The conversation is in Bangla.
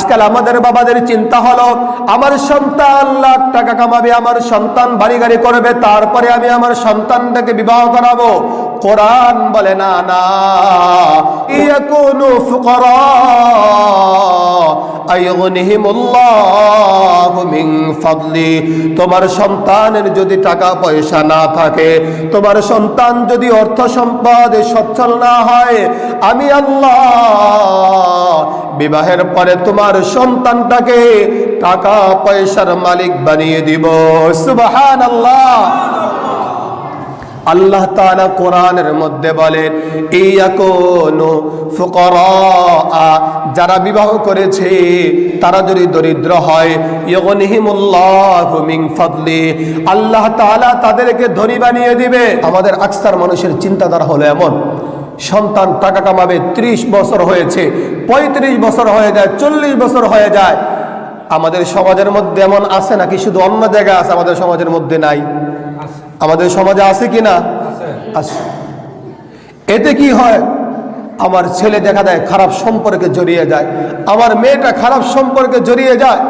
আজকাল আমাদের বাবাদের চিন্তা হলো, আমার সন্তান লাখ টাকা কামাবে, আমার সন্তান বাড়ি গাড়ি করবে, তারপরে আমি আমার সন্তানটাকে বিবাহ করাবো। কোরআন বলে, না না, ইয়াকুনু ফুকারা, আইয়ুগনিহিমুল্লাহু। তোমার সন্তানের যদি টাকা পয়সা না থাকে, তোমার সন্তান যদি অর্থ সম্পদ সচ্ছল না হয়, আমি আল্লাহ বিবাহের পরে তোমার সন্তানটাকে টাকা পয়সার মালিক বানিয়ে দিব। সুবাহান আল্লাহ আল্লাহ তাআলা কোরআনের মধ্যে বলেন, ইয়াকুনু ফুকারা যারা বিবাহ করেছে, তারা যদি দরিদ্র হয় আল্লাহ তাআলা তাদেরকে ধনী বানিয়ে দিবে। আমাদের আকসার মানুষের চিন্তাধারা হলো এমন, সন্তান টাকা কামাবে 30 বছর হয়েছে ৩৫ বছর হয়ে যায়, চল্লিশ বছর হয়ে যায়। আমাদের সমাজের মধ্যে এমন আছে নাকি? শুধু অন্য জায়গায় আছে, আমাদের সমাজের মধ্যে নাই। আমাদের সমাজে আছে কি না আছে। এতে কি হয়? আমার ছেলে দেখা দেয় খারাপ সম্পর্কে জড়িয়ে যায়। আমার মেয়েটা খারাপ সম্পর্কে জড়িয়ে যায়।